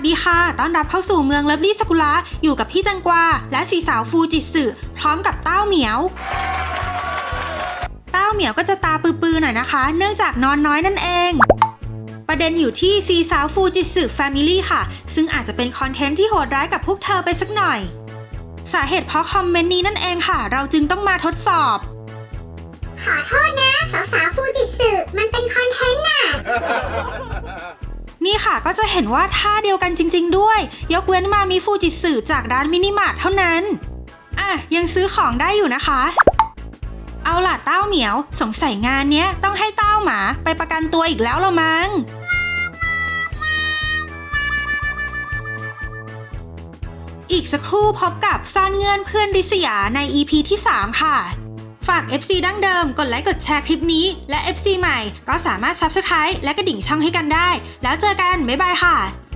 สดีค่ะ ต้อนรับเข้าสู่เมืองเลิฟลี่สกุละอยู่กับพี่ตังกวา และสีสาวฟูจิสึพร้อมกับเต้าเหมียว เต้าเหมียวก็จะตาปื้อๆหน่อยนะคะ เนื่องจากนอนน้อยนั่นเอง ประเด็นอยู่ที่ซีสาวฟูจิสึแฟมิลี่ค่ะ ซึ่งอาจจะเป็นคอนเทนต์ที่โหดร้ายกับพวกเธอไปสักหน่อย สาเหตุเพราะคอมเมนต์นี้นั่นเองค่ะ เราจึงต้องมาทดสอบ ขอโทษนะ สาวๆฟูจิสึมันเป็นคอนเทนต์น่ะ นี่ค่ะก็จะเห็นว่าท่าเดียวกันจริง ๆ ด้วย ยกเว้นมามีฟูจิสึจากร้านมินิมาร์ทเท่านั้น อะ ยังซื้อของได้อยู่นะคะ เอาล่ะเต้าเหมียว สงสัยงานเนี้ยต้องให้เต้าหมาไปประกันตัวอีกแล้วละมั้งอีกสักครู่พบกับซ่อนเงื่อนเพื่อนริษยาใน EP ที่ 3 ค่ะ ฝาก FC ดั้งเดิม กดไลค์กดแชร์คลิปนี้ และ FC ใหม่ก็สามารถ Subscribe และกระดิ่งช่องให้กันได้ แล้วเจอกัน บ๊ายบายค่ะ